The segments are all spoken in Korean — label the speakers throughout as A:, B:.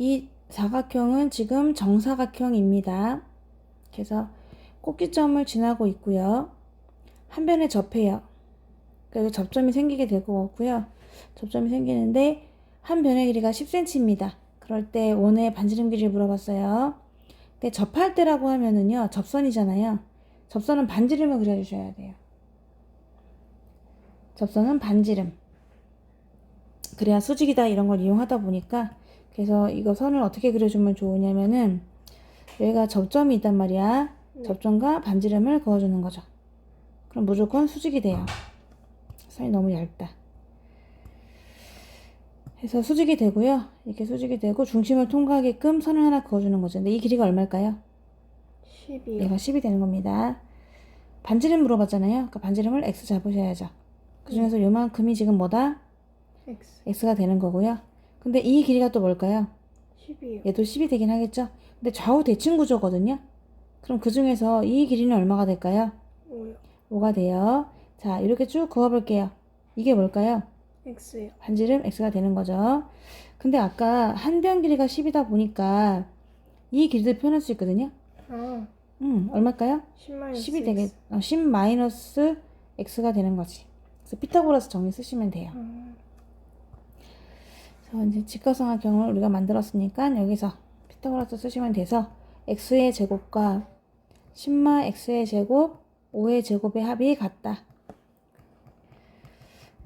A: 이 사각형은 지금 정사각형입니다. 그래서 꼭지점을 지나고 있고요. 한 변에 접해요. 그래서 접점이 생기게 될 거고요. 접점이 생기는데 한 변의 길이가 10cm입니다. 그럴 때 원의 반지름 길이를 물어봤어요. 근데 접할 때라고 하면은요, 접선이잖아요. 접선은 반지름을 그려주셔야 돼요. 접선은 반지름. 그래야 수직이다 이런 걸 이용하다 보니까 그래서 이거 선을 어떻게 그려주면 좋으냐면은 여기가 접점이 있단 말이야. 접점과 반지름을 그어주는 거죠. 그럼 무조건 수직이 돼요. 선이 너무 얇다. 해서 수직이 되고요. 이렇게 수직이 되고 중심을 통과하게끔 선을 하나 그어주는 거죠. 근데 이 길이가 얼마일까요?
B: 10이요.
A: 얘가 10이 되는 겁니다. 반지름 물어봤잖아요. 그러니까 반지름을 x 잡으셔야죠. 그 중에서 요만큼이 지금 뭐다?
B: X
A: x가 되는 거고요. 근데 이 길이가 또 뭘까요?
B: 10이요.
A: 얘도 10이 되긴 하겠죠? 근데 좌우 대칭 구조거든요? 그럼 그 중에서 이 길이는 얼마가 될까요?
B: 5요.
A: 5가 돼요. 자, 이렇게 쭉 그어볼게요. 이게 뭘까요?
B: X요.
A: 반지름 x가 되는 거죠. 근데 아까 한 변 길이가 10이다 보니까 이 길이를 표현할 수 있거든요.
B: 아,
A: 음, 얼마일까요?
B: 10 마이너스
A: 10이 되겠, 어, 10 마이너스 x가 되는 거지. 그래서 피타고라스 정리 쓰시면 돼요.
B: 아,
A: 그래서 이제 직각삼각형을 우리가 만들었으니까 여기서 피타고라스 쓰시면 돼서 x의 제곱과 10마 x의 제곱, 5의 제곱의 합이 같다.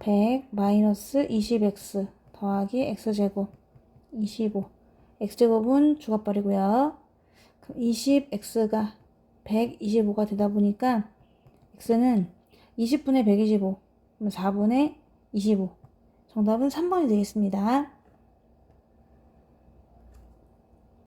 A: 100 마이너스 20x 더하기 x제곱 25 x제곱은 죽어버리고요. 20x가 125가 되다 보니까 x는 20분의 125 그럼 4분의 25 정답은 3번이 되겠습니다.